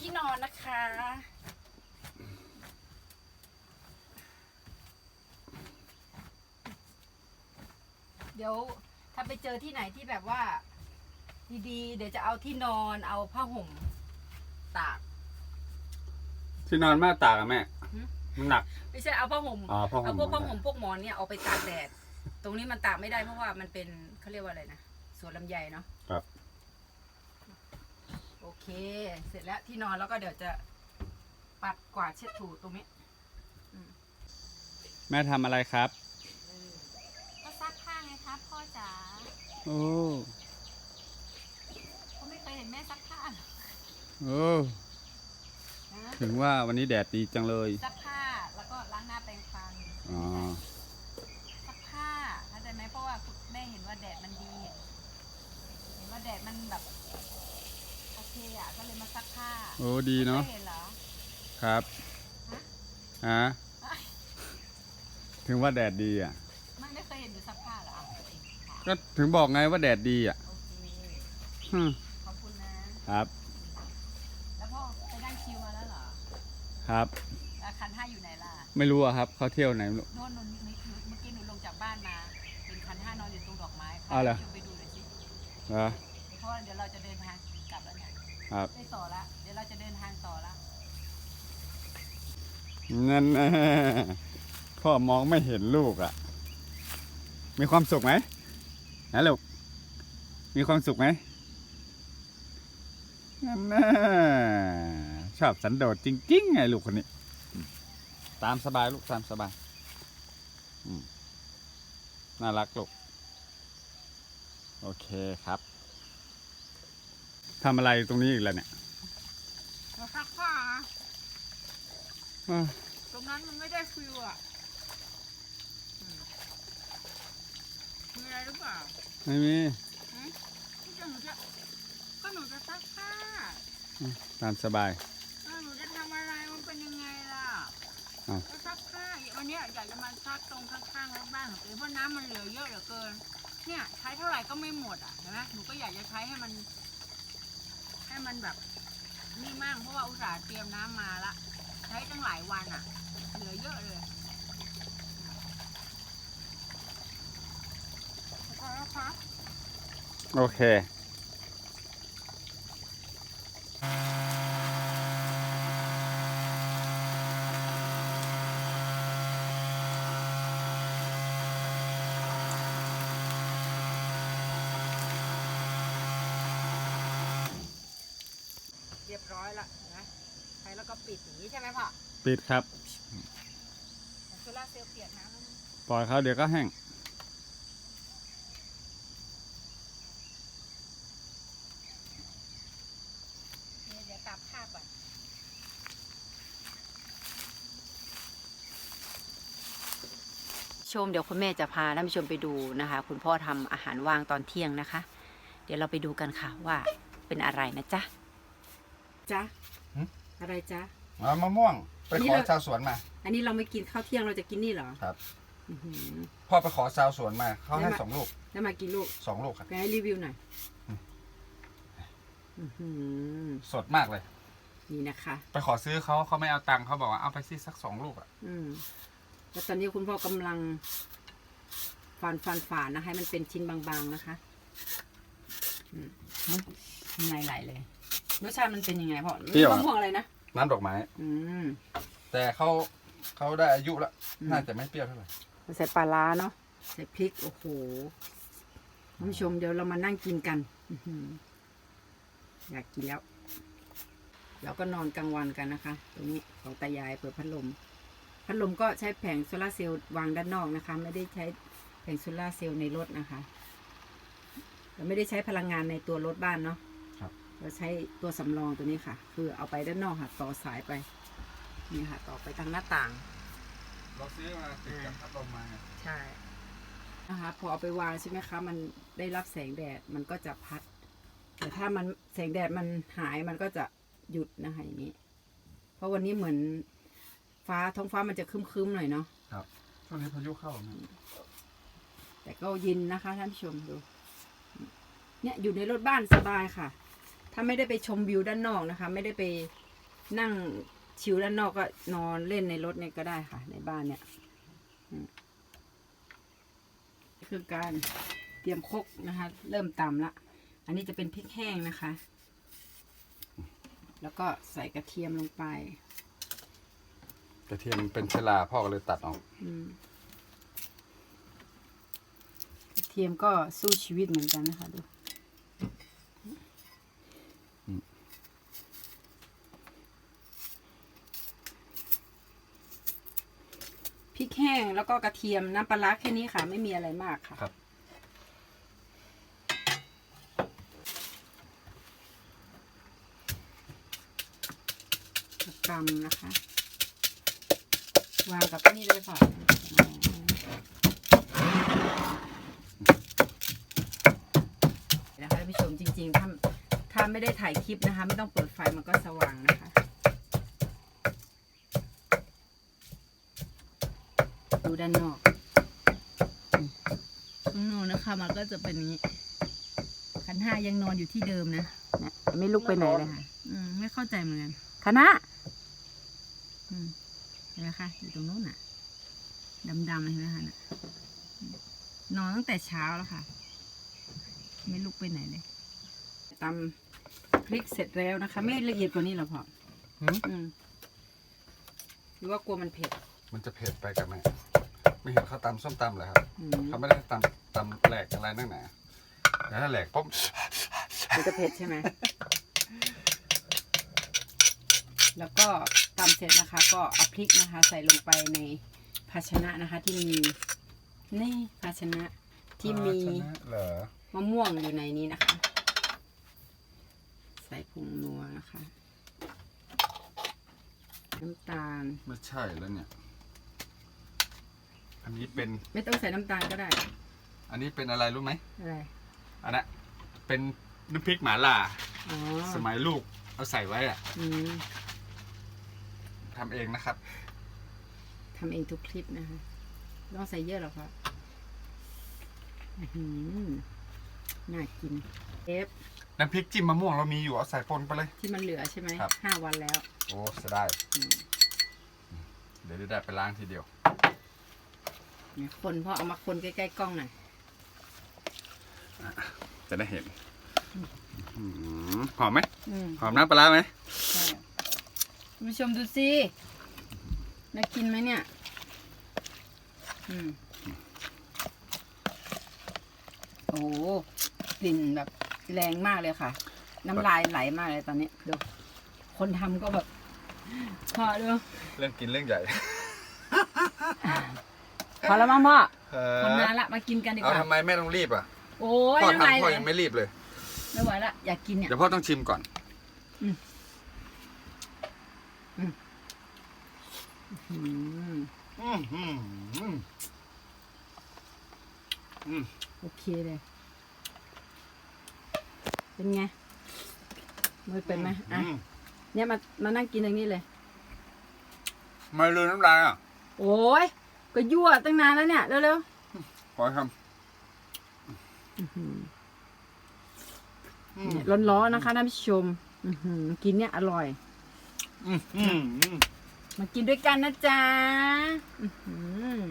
ที่นอนนะคะ เดี๋ยวถ้าไปเจอที่ไหนที่แบบว่า ดีๆ เดี๋ยวจะเอาที่นอนเอาผ้าห่มตาก ที่นอนมาตากอะแม่หืม มันหนัก ไม่ใช่เอาผ้าห่มอ๋อผ้าห่ม เอาพวกผ้าห่มพวกหมอนเนี่ยเอาไปตากแดด ตรงนี้มันตากไม่ได้เพราะว่ามันเป็นเขาเรียกว่าอะไรนะสวนลำไยเนาะครับโอ เค เสร็จแล้วที่นอนแล้วก็เดี๋ยวจะปัดกวาดเช็ดถูตรงนี้แม่ทำอะไรครับ ก็ซักผ้าไงครับพ่อจ๋าโอ้เขาไม่เคยเห็นแม่ซักผ้าหรอกโอ้ นะถึงว่าวันนี้แดดดีจังเลย ซักผ้าแล้วก็ล้างหน้าแปรงฟัน อ๋อ ซักผ้าเข้าใจไหมเพราะว่าแม่เห็นว่าแดดมันดี เห็นว่าแดดมันแบบโอเคอะก็เลยมา ซักผ้าโอ้ดีเนาะไม่คยเห็นเหรอ ครับฮะฮะถึงว่าแดดดีอะไม่ไม่เคยเห็นหนูซักผ้าเหรอตัวเองค่ะก็ถึงบอกไงว่าแดดดีอะโอเคฮึ่มขอบคุณนะครับ แล้วพ่อไปนั่งคิวมาแล้วเหรอครับแล้วคันห้าอยู่ไหนล่ะไม่รู้อะครับเขาเที่ยวไหนไม่รู้โน่นนนหนูหนูเมื่อกี้หนูลงจากบ้านมาเป็นคันห้า นอนอยู่ตรงดอกไม้เอาเหรอไปดูหน่อยสิเหรอเพราะว่าเดี๋ยวเราจะเดิน ครับได้ต่อละเดี๋ยวเราจะเดินทางต่อละนั่นนะพ่อมองไม่เห็นลูกอะมีความสุขไหมนะลูกมีความสุขไหมนั่นนะชอบสันโดษจริงๆไงลูกคนนี้ ตามสบายลูกตามสบายอืมน่ารักลูก โอเคครับ ทำอะไรตรงนี้อีกแล้วเนี่ยมาซักผ้าอ้าวตรงนั้นมันไม่ได้ฟิวอะอืมมีอะไรหรือเปล่าไม่มีที่จะหนูจะก็หนูจะซักผ้าตามสบาย เออหนูจะทำอะไรมันเป็นยังไงล่ะอ้าว ก็ซักผ้าวันเนี้ยอยากจะมาซักตรงข้างๆรถบ้านของตัวเองเพราะน้ำมันเหลือเยอะเหลือเกิน เนี่ยใช้เท่าไหร่ก็ไม่หมดอะเห็นไหมหนูก็อยากจะใช้ให้มัน ให้มันแบบนี่มั่งเพราะว่าอุตส่าห์เตรียมน้ำมาละ ใช้ตั้งหลายวันอะ เหลือเยอะเลยพอแล้วครับ โอเค เรียบร้อยละนะใช้แล้วก็ปิดอย่างนี้ใช่ไห มพ่อปิดครับ โซล่าร์เซลล์เปียกน้ำแล้วนะปล่อยเขาเดี๋ยวก็แห้งเดี๋ยวเดี๋ยวตามภาพก่อนชมเดี๋ยวคุณแม่จะพาท่านผู้ชมไปดูนะคะ คุณพ่อทำอาหารว่างตอนเที่ยงนะคะ เดี๋ยวเราไปดูกันค่ะว่าเป็นอะไรนะจ๊ะจ๊ะหึ อะไรจ๊ะอ๋อมะม่วง ไปนี่ขอเราชาวสวนมา อันนี้เราไม่กินข้าวเที่ยงเราจะกินนี่เหรอครับ อื้อหือ พ่อไปขอชาวสวนมา เขาให้ได้มา สองลูกแล้วมากี่ลูกสองลูกครับ ไปให้รีวิวหน่อยอืม อื้อหือสดมากเลย นี่นะคะ ไปขอซื้อเขาเขาไม่เอาตังค์เขาบอกว่าเอาไปสิสักสองลูกอะ อืมแล้วตอนนี้คุณพ่อกำลังฝานฝานฝานนะคะให้มันเป็นชิ้นบางๆนะคะอืมข้างในไหลเลยรสชาติมันเป็นยังไงพ่อเปรี้ยวมะอะม่วงอะไรนะ น้ำดอกไม้ อืมแต่เขาเขาได้อายุแล้วอืมน่าจะไม่เปรี้ยวเท่าไหร่ใส่ปลาร้าเนาะใส่พริกโอ้โหท่านผู้ชมเดี๋ยวเรามานั่งกินกัน อื้อหืออยากกินแล้ว เราก็นอนกลางวันกันนะคะ ตรงนี้ของตายายเปิดพัดลม พัดลมก็ใช้แผงโซลาร์เซลล์วางด้านนอกนะคะ ไม่ได้ใช้แผงโซลาร์เซลล์ในรถนะคะเราไม่ได้ใช้พลังงานในตัวรถบ้านเนาะครับ เราใช้ตัวสำรองตัวนี้ค่ะ คือเอาไปด้านนอกค่ะ ต่อสายไป นี่ค่ะ ต่อไปทางหน้าต่าง เราซื้อมาติดกับพัดลมมาไงใช่นะคะพอเอาไปวางใช่ไหมคะ มันได้รับแสงแดดมันก็จะพัด แต่ถ้ามันแสงแดดมันหายมันก็จะหยุดนะคะอย่างนี้ เพราะวันนี้เหมือนฟ้าท้องฟ้ามันจะครึ้มๆหน่อยเนาะครับช่วงนี้พายุเข้านะแต่ก็เยินนะคะท่านผู้ชมดู เนี่ยอยู่ในรถบ้านสบายค่ะ ถ้าไม่ได้ไปชมวิวด้านนอกนะคะ ไม่ได้ไปนั่งชิวด้านนอกก็นอนเล่นในรถเนี่ยก็ได้ค่ะ ในบ้านเนี่ยอืมคือการเตรียมครกนะคะ เริ่มตำละ อันนี้จะเป็นพริกแห้งนะคะ แล้วก็ใส่กระเทียมลงไป กระเทียมเป็นเชลาพ่อก็เลยตัดออกอืมกระเทียมก็สู้ชีวิตเหมือนกันนะคะดูพริก แห้งแล้วก็กระเทียมน้ำปลาร้าแค่นี้ค่ะ ไม่มีอะไรมากค่ะครับ กำนะคะ วางกับนี่เลยค่ะนะคะท่านผู้ชมจริงๆถ้าถ้าไม่ได้ถ่ายคลิปนะคะ ไม่ต้องเปิดไฟมันก็สว่างนะคะ ดูด้านนอกข้างนอกนะคะ มันก็จะเป็นอย่างนี้คันห้ายังนอนอยู่ที่เดิมนะเนี่ยไม่ลุกไปไหนเลยค่ะอืมไม่เข้าใจเหมือนกันคณะอืมเห็นไหมคะอยู่ตรงนู้นน่ะดำๆเห็นไหมคะน่ะอืมนอนตั้งแต่เช้าแล้วค่ะ ไม่ลุกไปไหนเลยตำพริกเสร็จแล้วนะคะ ไม่ละเอียดกว่านี้หรอพ่อหืมอืมหรือว่ากลัวมันเผ็ด มันจะเผ็ดไปกับแม่ไม่เห็นเขาตำส้มตำเหรอครับอืมเขาไม่ได้ตำตำแหลกอะไรนั่งหนาแล้วถ้าแหลกปุ๊บมันจะเผ็ดใช่ไหมแล้วก็ตำเสร็จนะคะ ก็เอาพริกนะคะ ใส่ลงไปในภาชนะนะคะ ที่มีนี่ภาชนะที่มีชนะเหรอมะม่วงอยู่ในนี้นะคะ ใส่ผงนัวนะคะน้ำตาลไม่ใช่แล้วเนี่ย อันนี้เป็น ไม่ต้องใส่น้ำตาลก็ได้อันนี้เป็นอะไรรู้ไหม อะไรอันนั้นเป็นน้ำพริกหมาล่า อ๋อสมัยลูกเอาใส่ไว้อะอืมทำเองนะครับ ทำเองทุกคลิปนะคะไม่ต้องใส่เยอะหรอกครับอื้อหือน่ากินเอฟน้ำพริกจิ้มมะม่วงเรามีอยู่เอาใส่ปนไปเลย ที่มันเหลือใช่ไหมครับ ห้าวันแล้วโอ้เสียดายอืมเดี๋ยวได้ไปล้างทีเดียว เนี่ยคนพ่อเอามาคนใกล้ๆกล้องหน่อยจะได้เห็นอืมหอมไหมอืม หอมน้ำปลาร้าไหมใช่คุณผู้ชมดูสิน่ากินไหมเนี่ย อืม โอ้โหกลิ่นแบบแรงมากเลยค่ะ น้ำลายไหลมากเลยตอนนี้ ดู คนทำก็แบบพอดู เรื่องกินเรื่องใหญ่ พอแล้วมั้งพ่อเอคนนานละมากินกันดีกเอาว่าทำไมแม่ต้องรีบอะโอ้ยพ่อน้ำลายทำพ่อไหลยังไม่รีบเลย ไม่ไหวละอยากกินเนี่ย เดี๋ยวพ่อต้องชิมก่อนอืม อืมอืมอืมอืมอืมโอเคเลย เป็นไงมือเป็นไหมอะอืมเนี่ยมามานั่งกินอย่างนี้เลย ไม่ลืมน้ำลายอะ โอ้ย ก็ยั่วตั้งนานแล้วเนี่ยเร็วขอทๆอื้อหือำอืมเนี่ยร้อนๆนะคะท่านผู้ชมอื้อหือกินเนี่ยอร่อย อืมอืมอืมมากินด้วยกันนะจ๊ะอื้อหือ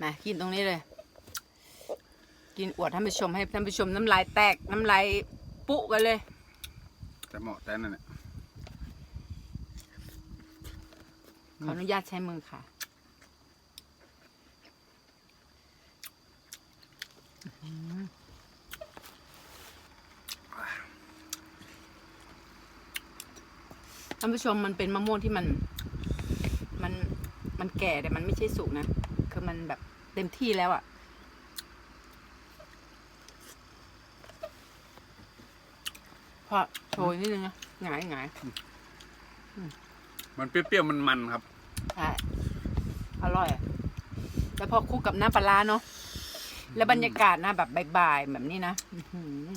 มากินตรงนี้เลย กินอวดท่านผู้ชมให้ท่านผู้ชมน้ำลายแตกน้ำลายปุกันเลย แต่เหมาะแต่นั่นแหละ ขออนุญาตใช้มือค่ะ ท่านผู้ชมมันเป็นมะม่วงที่มัน มันมันแก่แต่มันไม่ใช่สุกนะ คือมันแบบเต็มที่แล้วอะ่ะพอโชยนิดนึงนะหงายหงาย มันเปรี้ยวๆมันมันๆครับ ใช่อร่อยอะแล้วพอคู่กับน้ำปลาร้าเนาะแล้วบรรยากาศนะแบบบ่ายๆแบบนี้นะอื้อหือ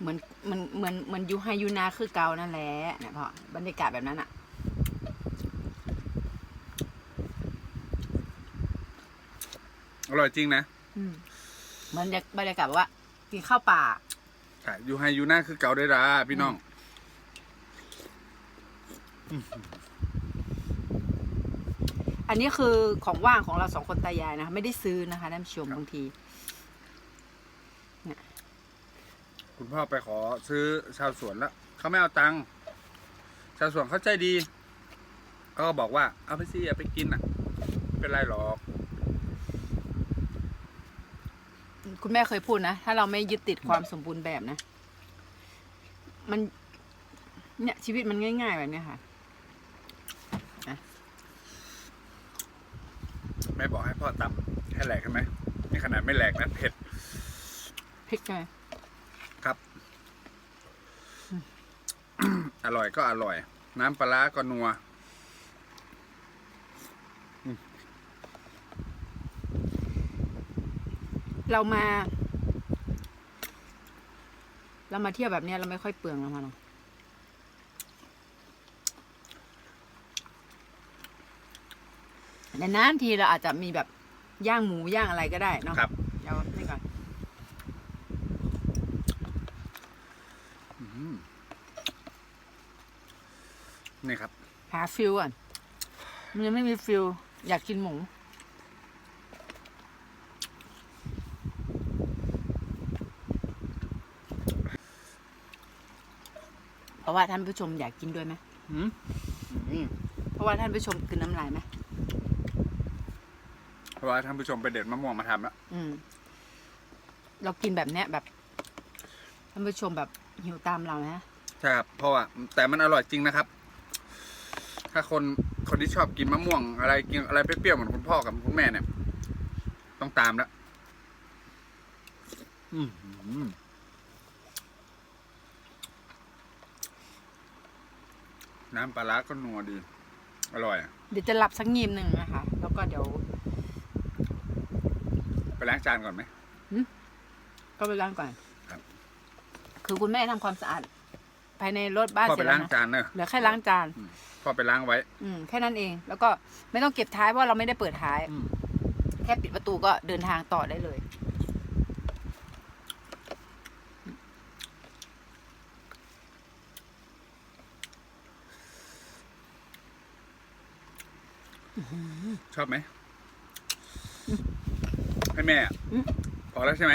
เหมือนเหมือนเหมือนเหมือนยูไฮยูนาคือเกานั่นแหละเนี่ยพ่อบรรยากาศแบบนั้นอะอร่อยจริงนะอืมเหมือนบรรยากาศแบบว่ากินข้าวป่า ใช่อยู่ให้อยู่หน้าคือเก่าได้ละพี่น้อง อันนี้คือของว่างของเราสองคนตายายนะคะไม่ได้ซื้อนะคะท่านผู้ชมบางที คุณพ่อไปขอซื้อชาวสวนแล้วเขาไม่เอาตังค์ชาวสวนเขาใจดีเขาก็บอกว่า เอาไปสิเอาไปกินอะไม่เป็นไรหรอกคุณแม่เคยพูดนะ ถ้าเราไม่ยึดติดความสมบูรณ์แบบนะ มัน เนี่ยชีวิตมันง่าย ๆ แบบเนี้ยค่ะ แม่บอกให้พ่อตำให้แหลกใช่ไหมนี่ขนาดไม่แหลกนะเผ็ดพริกไงครับ อร่อยก็อร่อย น้ำปลาร้าก็นัวเรามา เรามาเที่ยวแบบเนี้ยเราไม่ค่อยเปลืองแล้วมาเนาะนานๆทีเราอาจจะมีแบบย่างหมูย่างอะไรก็ได้เนาะครับ เดี๋ยวนี่ก่อนอืมนี่ครับ หาฟิลก่อนมันยังไม่มีฟิลอยากกินหมู เพราะว่าท่านผู้ชมอยากกินด้วยไหมอืมอืมเพราะว่าท่านผู้ชมกินน้ำลายไหม เพราะว่าท่านผู้ชมไปเด็ดมะม่วงมาทำแล้วอืม เรากินแบบเนี้ยแบบท่านผู้ชมแบบหิวตามเรานะ ใช่ครับเพราะว่าแต่มันอร่อยจริงนะครับ ถ้าคนคนที่ชอบกินมะม่วง อะไรกินอะไรเปรี้ยวๆเหมือนคุณพ่อกับคุณแม่เนี่ย ต้องตามแล้วอืมอืมน้ำปลาร้าก็นัวดี อร่อยอะ เดี๋ยวจะหลับสักงีมหนึ่งนะคะ แล้วก็เดี๋ยว ไปล้างจานก่อนไหม ก็ไปล้างก่อนครับ คือคุณแม่ทำความสะอาด ภายในรถบ้านพ่อเสร็ไปจแล้ล้าวงนะจานเนอะเหลือแค่ล้างจาน พ่อไปล้างไว้อืม แค่นั้นเอง แล้วก็ไม่ต้องเก็บท้ายเพราะเราไม่ได้เปิดท้าย อืมแค่ปิดประตูก็เดินทางต่อได้เลย ชอบไหม ให้แม่อะอืม พอแล้วใช่ไหม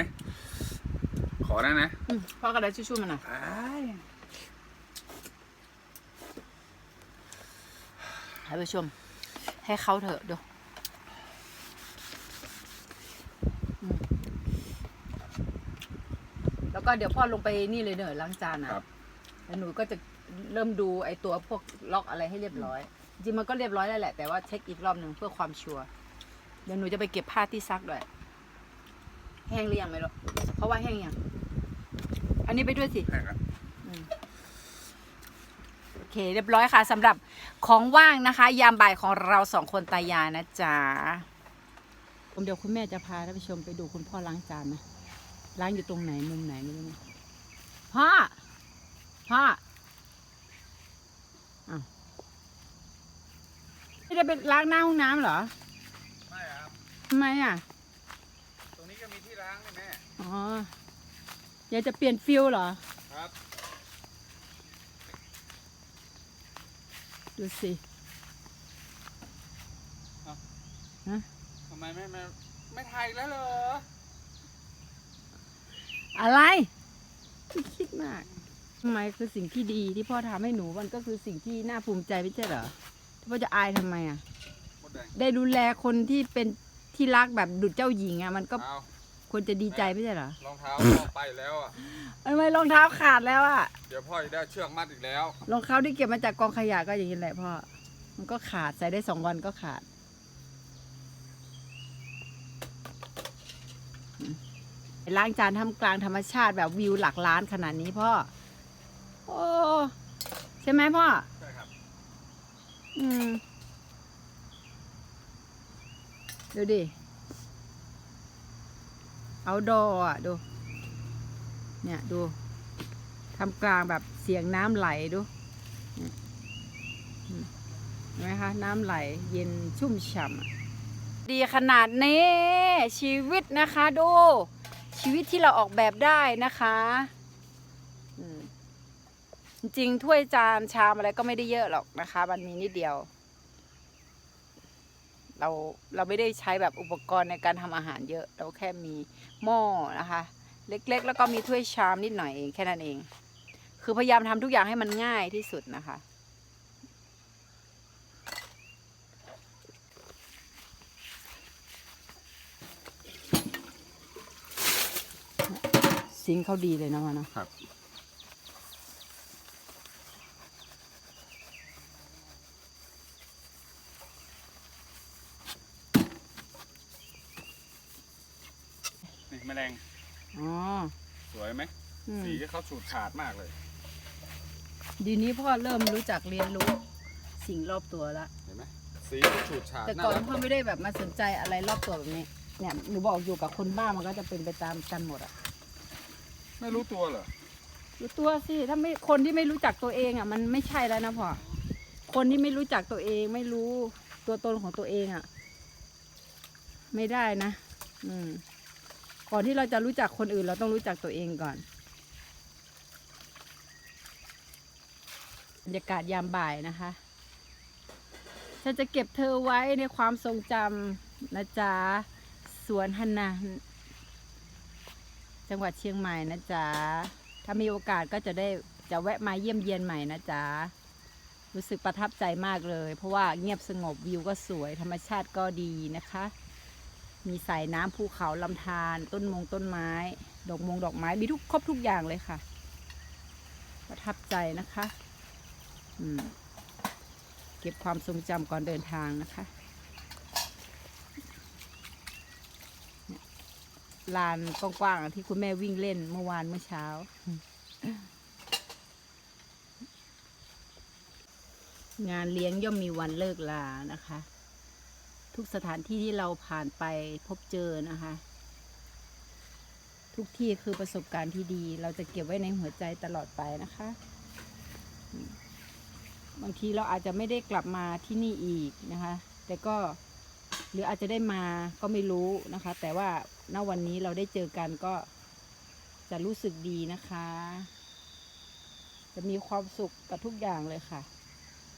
ขอแล้วนะอืมพ่อกระดาษชิชชู่มันหน่อยอ้ายท่านผู้ชม ให้เขาเถอะดูอืมแล้วก็เดี๋ยวพ่อลงไปนี่เลยเนอะล้างจานนะครับแล้วหนูก็จะเริ่มดูไอ้ตัวพวกล็อกอะไรให้เรียบร้อย จริงๆมันก็เรียบร้อยแล้วแหละ แต่ว่าเช็คอีกรอบหนึ่งเพื่อความชัวร์เดี๋ยวหนูจะไปเก็บผ้าที่ซักด้วย แห้งหรือยังไม่รู้เพราะว่าแห้งยังอันนี้ไปด้วยสิให้ครับโอเค เรียบร้อยค่ะสำหรับของว่างนะคะ ยามบ่ายของเราสองคนตายายนะจ๊ะเดี๋ยวคุณแม่จะพาท่านผู้ชมไปดูคุณพ่อล้างจานนะล้างอยู่ตรงไหนมุมไหนไม่รู้นะพ่อพ่ออ้าวไม่ได้ไปล้างหน้าห้องน้ำเหรอไม่ครับทำไมอะ ตรงนี้ก็มีที่ล้างนี่แม่ อ๋ออยากจะเปลี่ยนฟิลเหรอ ครับ ดูสิทำไมไม่ไม่ไม่ถ่ายอีกแล้วเหรอ อะไรไม่คิดมากทำไมคือสิ่งที่ดีที่พ่อทำให้หนูมันก็คือสิ่งที่น่าภูมิใจไม่ใช่เหรอพ่อจะอายทำไมอะ หมดแดงได้ดูแลคนที่เป็นที่รักแบบดุจเจ้าหญิงอะมันก็เอา ควรจะดีใจไม่ใช่เหรอรองเท้าพ่อไปแล้วอะทำไมรองเท้าขาดแล้วอะเดี๋ยวพ่อจะได้เชือกมัดอีกแล้ว รองเท้าที่เก็บมาจากกองขยะก็อย่างนี้แหละพ่อ มันก็ขาดใส่ได้สองวันก็ขาดอืมไปล้างจานทำกลางธรรมชาติแบบวิวหลักล้านขนาดนี้พ่อ โอ้ใช่ไหมพ่อ ใช่ครับ อืม ดูดิ เอาดออะดู เนี่ยดูทำกลางแบบเสียงน้ำไหลดูเห็นไหมคะน้ำไหลเย็นชุ่มฉ่ำดีขนาดนี้ชีวิตนะคะดูชีวิตที่เราออกแบบได้นะคะจริงถ้วยจานชามอะไรก็ไม่ได้เยอะหรอกนะคะ มันมีนิดเดียว เราเราไม่ได้ใช้แบบอุปกรณ์ในการทำอาหารเยอะ เราแค่มีหม้อนะคะ เล็กๆ แล้วก็มีถ้วยชามนิดหน่อยเองแค่นั้นเอง คือพยายามทำทุกอย่างให้มันง่ายที่สุดนะคะซิงเขาดีเลยนะมันเนาะครับ แมลงอ๋อสวยไหมอืมสีเขาฉูดฉาดมากเลย ดีนี้พ่อเริ่มรู้จักเรียนรู้สิ่งรอบตัวแล้วเห็นไหมสีเขาฉูดฉาดแต่น่าก่อนรักพ่อไม่ได้แบบมาสนใจอะไรรอบตัวแบบนี้ เนี่ยหนูบอกอยู่กับคนบ้ามันก็จะเป็นไปตามกันหมดอะไม่รู้ตัวเหรอรู้ตัวสิถ้าไม่คนที่ไม่รู้จักตัวเองอะมันไม่ใช่แล้วนะพ่อคนที่ไม่รู้จักตัวเอง ไม่รู้ตัวตนของตัวเองอะไม่ได้นะ อืม ก่อนที่เราจะรู้จักคนอื่น เราต้องรู้จักตัวเองก่อนบรรยากาศยามบ่ายนะคะ ฉันจะเก็บเธอไว้ในความทรงจำนะจ๊ะสวนฮันนาจังหวัดเชียงใหม่นะจ๊ะ ถ้ามีโอกาสก็จะได้จะแวะมาเยี่ยมเยียนใหม่นะจ๊ะ รู้สึกประทับใจมากเลย เพราะว่าเงียบสงบวิวก็สวยธรรมชาติก็ดีนะคะ มีสายน้ำภูเขาลำธารต้นมงต้นไม้ ดอกมงดอกไม้มีทุกครบทุกอย่างเลยค่ะ ประทับใจนะคะอืมเก็บความทรงจำก่อนเดินทางนะคะลานกว้างๆที่คุณแม่วิ่งเล่นเมื่อวานเมื่อเช้า งานเลี้ยงย่อมมีวันเลิกลานะคะ ทุกสถานที่ที่เราผ่านไปพบเจอนะคะ ทุกที่คือประสบการณ์ที่ดี เราจะเก็บไว้ในหัวใจตลอดไปนะคะ บางทีเราอาจจะไม่ได้กลับมาที่นี่อีกนะคะ แต่ก็หรืออาจจะได้มาก็ไม่รู้นะคะ แต่ว่าณวันนี้เราได้เจอกันก็จะรู้สึกดีนะคะ จะมีความสุขกับทุกอย่างเลยค่ะ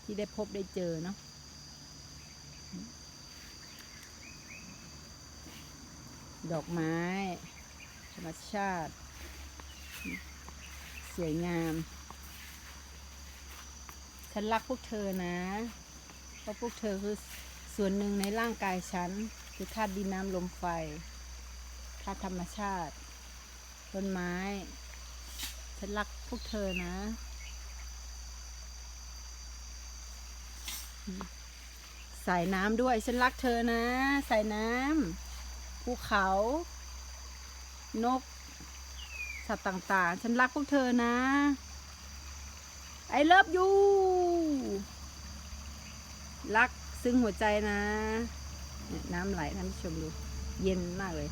ที่ได้พบได้เจอเนาะ ดอกไม้ ธรรมชาติ สวยงาม ฉันรักพวกเธอนะ เพราะพวกเธอคือส่วนหนึ่งในร่างกายฉัน คือธาตุดินน้ำลมไฟธาตุธรรมชาติ ต้นไม้ ฉันรักพวกเธอนะสายน้ำด้วย ฉันรักเธอนะ สายน้ำ ภูเขา นก สัตว์ต่างๆ ฉันรักพวกเธอนะไอเลิฟยูรักซึ้งหัวใจนะเนี่ยน้ำไหลท่านผู้ชมดู เย็นมากเลย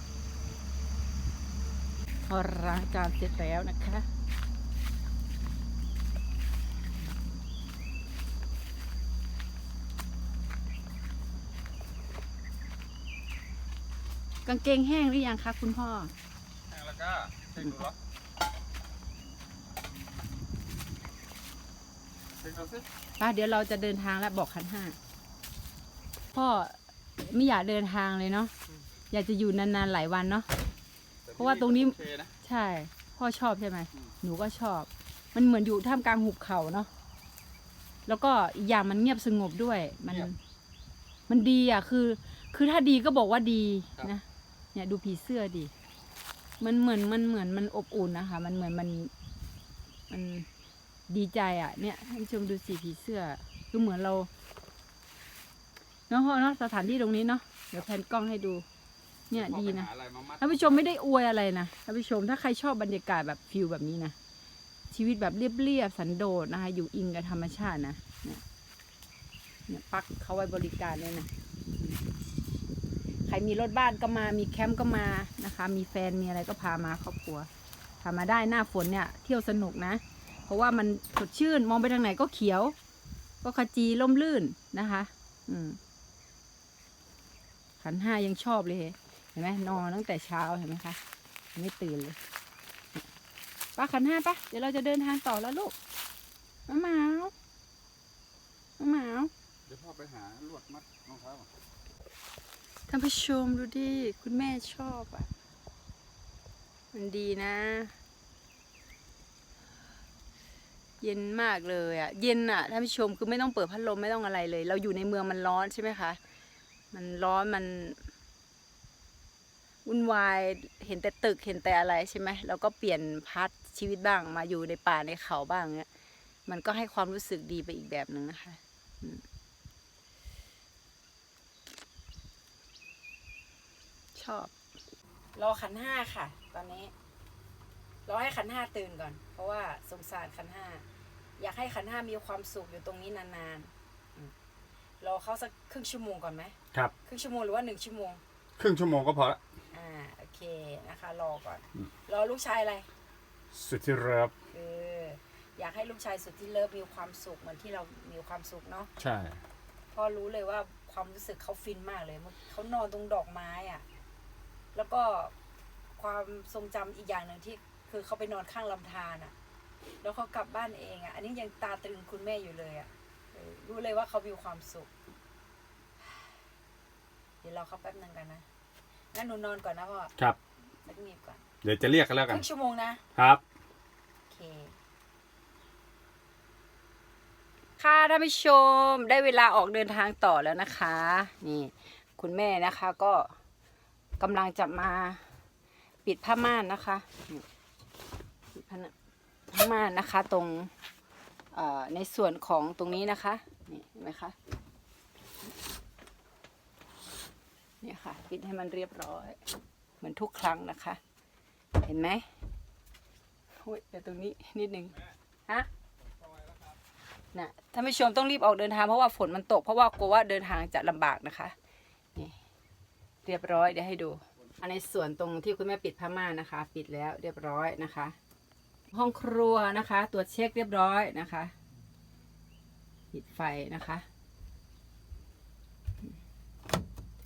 พอล้างการเสร็จแล้วนะคะ กางเกงแห้งหรือยังคะคุณพ่อ แห้งแล้วก็เช็คดูเหรอเช็คดูสิป้าเดี๋ยวเราจะเดินทางแล้วบอกคันห้า พ่อไม่อยากเดินทางเลยเนาะ อยากจะอยู่นานๆหลายวันเนาะแต่เพราะว่าตรงนี้ โอเคนะใช่ พ่อชอบใช่ไหมอืมหนูก็ชอบ มันเหมือนอยู่ท่ามกลางหุบเขาเนาะ แล้วก็อีกอย่างมันเงียบสงบด้วย มัน มันดีอะ คือ คือถ้าดีก็บอกว่าดีนะ เนี่ยดูผีเสื้อดิ มันเหมือนมันเหมือนมันอบอุ่นนะคะ มันเหมือนมันมันดีใจอะ เนี่ยท่านผู้ชมดูสีผีเสื้อคือเหมือนเราเนาะพ่อเนาะสถานที่ตรงนี้เนาะเดี๋ยวแพนกล้องให้ดู เนี่ยพ่อดีไปนะหาอะไรมามัดท่านผู้ชมไม่ได้อวยอะไรนะท่านผู้ชมถ้าใครชอบบรรยากาศแบบฟิลแบบนี้นะชีวิตแบบเรียบๆสันโดษนะคะอยู่อิงกับธรรมชาตินะเนี่ยเนี่ยปักเขาไว้บริการเลยนะ ใครมีรถบ้านก็มา มีแคมป์ก็มานะคะ มีแฟนมีอะไรก็พามาครอบครัว พามาได้หน้าฝนเนี่ยเที่ยวสนุกนะ เพราะว่ามันสดชื่นมองไปทางไหนก็เขียว ก็ขจีล่มลื่นนะคะ อืมขันห้ายังชอบเลย เห็นไหมนอนตั้งแต่เช้าเห็นไหมคะ ไม่ตื่นเลยป้าขันห้าปะเดี๋ยวเราจะเดินทางต่อแล้วลูกมะมาวมะมาวเดี๋ยวพ่อไปหาลวดมัดรองเท้า ท่านผู้ชมดูดิ คุณแม่ชอบอะ มันดีนะ เย็นมากเลยอะ เย็นอะท่านผู้ชมคือไม่ต้องเปิดพัดลมไม่ต้องอะไรเลย เราอยู่ในเมืองมันร้อนใช่ไหมคะ มันร้อนมันวุ่นวายเห็นแต่ตึกเห็นแต่อะไรใช่ไหมเราก็เปลี่ยนพัดชีวิตบ้างมาอยู่ในป่าในเขาบ้างเนี้ยมันก็ให้ความรู้สึกดีไปอีกแบบหนึ่งนะคะ อืม ชอบ รอขันห้าค่ะ ตอนนี้ รอให้ขันห้าตื่นก่อน เพราะว่าสงสารขันห้า อยากให้ขันห้ามีความสุขอยู่ตรงนี้นานๆอืมรอเขาสักครึ่งชั่วโมงก่อนไหมครับ ครึ่งชั่วโมงหรือว่าหนึ่งชั่วโมง ครึ่งชั่วโมงก็พอละ อ่า โอเคนะคะ รอก่อน รอลูกชายอะไร สุดที่เริบคืออยากให้ลูกชายสุดที่เลิฟมีความสุขเหมือนที่เรามีความสุขเนาะ ใช่ พ่อรู้เลยว่าความรู้สึกเขาฟินมากเลยเขานอนตรงดอกไม้อะ แล้วก็ความทรงจำอีกอย่างหนึ่งที่คือเขาไปนอนข้างลำธารอะแล้วเขากลับบ้านเองอะอันนี้ยังตาตรึงคุณแม่อยู่เลยอะเออรู้เลยว่าเขามีความสุข เดี๋ยวเราเขาแป๊บนึงกันนะ งั้นหนูนอนก่อนนะพ่อ ครับสักนิดก่อน เดี๋ยวจะเรียกกันแล้วคกันรึ่งชั่วโมงนะ ครับ โอเค ค่ะท่านผู้ชม ได้เวลาออกเดินทางต่อแล้วนะคะ นี่ คุณแม่นะคะก็ กำลังจะมาปิดผ้าม่านนะคะปิดผ้าม่านนะคะตรงในส่วนของตรงนี้นะคะนี่เห็นไหมคะเนี่ยค่ะปิดให้มันเรียบร้อย เหมือนทุกครั้งนะคะ เห็นไหมโอ้ยเดี๋ยวตรงนี้นิดนึงฮะน่ะท่านผู้ชมต้องรีบออกเดินทางเพราะว่าฝนมันตกเพราะว่ากลัวว่าเดินทางจะลำบากนะคะ เรียบร้อยเดี๋ยวให้ดู อันในส่วนตรงที่คุณแม่ปิดผ้าม่านนะคะ ปิดแล้วเรียบร้อยนะคะ ห้องครัวนะคะ ตรวจเช็คเรียบร้อยนะคะปิดไฟนะคะ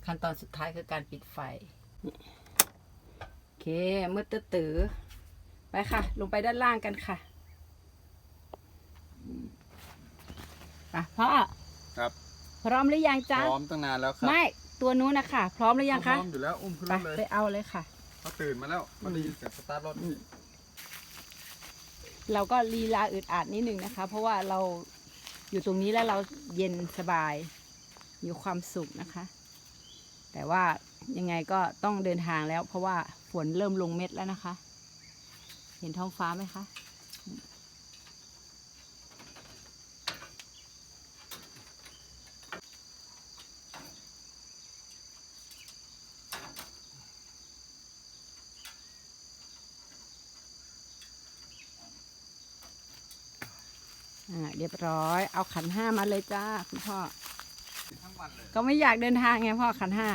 ขั้นตอนสุดท้ายคือการปิดไฟนี่โอเคมืดตื้อๆไปค่ะ ลงไปด้านล่างกันค่ะอืมไปพ่อครับ พร้อมหรือยังพจ๊ะร้อมตั้งนานแล้วครับ ไม่ ตัวนู้นนะคะพร้อมหรือยังพคะร้อมอยู่แล้วอุ้มขึ้นไปรถเลยไปเอาเลยค่ะเขาตื่นมาแล้วมาได้ยินเสียงสตาร์ทรถอืมเราก็ลีลาอึดอัดนิดนึงนะคะ เพราะว่าเราอยู่ตรงนี้แล้วเราเย็นสบายมีความสุขนะคะ แต่ว่ายังไงก็ต้องเดินทางแล้ว เพราะว่าฝนเริ่มลงเม็ดแล้วนะคะ เห็นท้องฟ้าไหมคะ อ่าเรียบร้อย เอาขันห้ามาเลยจ้าคุณพ่อทั้งวันเลยก็ไม่อยากเดินทางไงพ่อขันห้า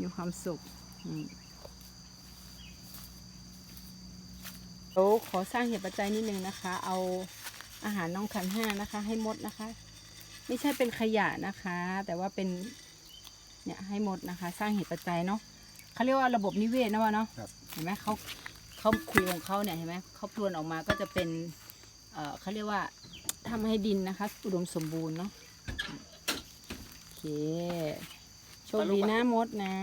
มีความสุขอืมโอ้ขอสร้างเหตุปัจจัยนิดนึงนะคะ เอาอาหารน้องขันห้านะคะ ให้มดนะคะ ไม่ใช่เป็นขยะนะคะ แต่ว่าเป็นเนี่ยให้มดนะคะ สร้างเหตุปัจจัยเนาะเขาเรียกว่าระบบนิเวศนะวะเนาะครับเห็นไหมเขาเขาคุยของเขาเนี่ยเห็นไหมเขาพรวนออกมาก็จะเป็น เอ่อเขาเรียกว่าทำให้ดินนะคะ อุดมสมบูรณ์เนาะโอเคโชคดีนะมดนะ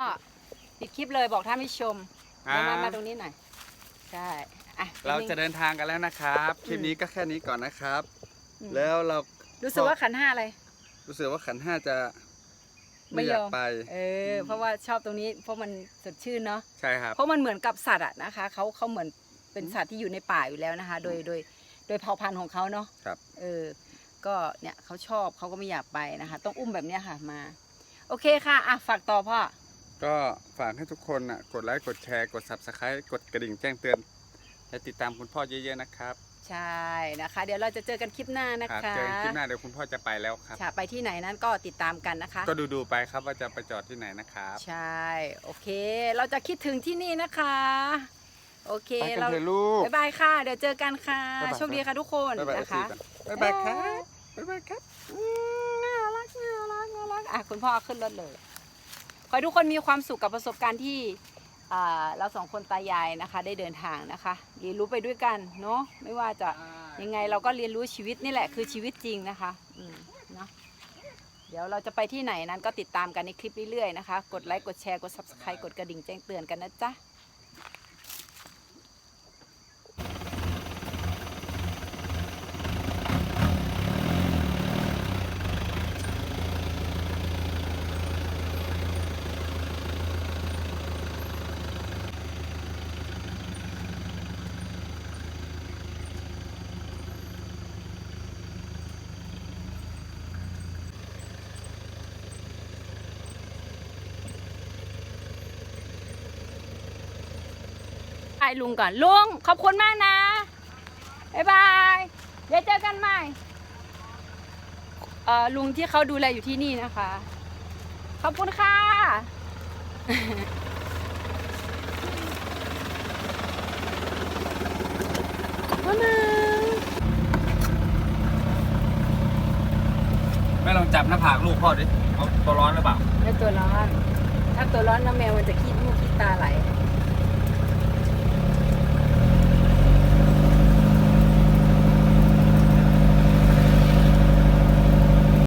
ก็ปิดคลิปเลยบอกท่านผู้ชมอ่ามามามาตรงนี้หน่อยใช่อะเราจะนิดนึงเดินทางกันแล้วนะครับ คลิปนี้ก็แค่นี้ก่อนนะครับอืมแล้วเรารู้สึกว่าขันห้าอะไร รู้สึกว่าขันห้าจะไม่ไม่อยากยอมไป เออ เพราะว่าชอบตรงนี้เพราะมันสดชื่นเนาะ ใช่ครับ เพราะมันเหมือนกับสัตว์อะนะคะเขาเขาเหมือนเป็นสัตว์ที่อยู่ในป่าอยู่แล้วนะคะ โดยโดย โดยเผ่าพันธุ์ของเขาเนาะครับ เออ ก็เนี่ยเขาชอบเขาก็ไม่อยากไปนะคะ ต้องอุ้มแบบเนี้ยค่ะมา โอเคค่ะอะฝากต่อพ่อ ก็ฝากให้ทุกคนอะกดไลค์ กดแชร์ กด subscribe กดกระดิ่งแจ้งเตือน และติดตามคุณพ่อเยอะๆนะครับใช่นะคะ เดี๋ยวเราจะเจอกันคลิปหน้านะครัคะเจอกันคลิปหน้าเดี๋ยวคุณพ่อจะไปแล้วครับ ค่ะไปที่ไหนนั้นก็ติดตามกันนะคะ ก็ดูๆไปครับว่าจะไปจอดที่ไหนนะครับ ใช่ โอเค เราจะคิดถึงที่นี่นะคะ โอเคไปกันเราเถอะลูก บ๊ายบายค่ะ เดี๋ยวเจอกันค่ะ บ๊ายบาย โชคดีค่ะทุกคนบ๊ายบายนะคะ บ๊ายบายครับบ๊ายบายครับ อืมน่ารักน่ารักน่ารักอะคุณพ่อขึ้นรถเลย ขอให้ทุกคนมีความสุขกับประสบการณ์ที่อ่าเราสองคนตายายนะคะ ได้เดินทางนะคะเรียนรู้ไปด้วยกันเนาะไม่ว่าจะยังไงเราก็เรียนรู้ชีวิตนี่แหละคือชีวิตจริงนะคะอืมเนาะเดี๋ยวเราจะไปที่ไหนนั้นก็ติดตามกันในคลิปเรื่อยๆนะคะ กดไลค์กดแชร์กด subscribe กดกระดิ่งแจ้งเตือนกันนะจ๊ะ ไปลุงก่อนลุงขอบคุณมากนะบ๊ายบายเดี๋ยวเจอกันใหม่เอ่อลุงที่เขาดูแลอยู่ที่นี่นะคะ ขอบคุณค่ะ มามึงแม่ลองจับหน้าผากลูกพ่อดิเขาตัวร้อนหรือเปล่าแล้วตัวร้อน ถ้าตัวร้อนน้ำแมวมันจะขี้มูกขี้ตาไหล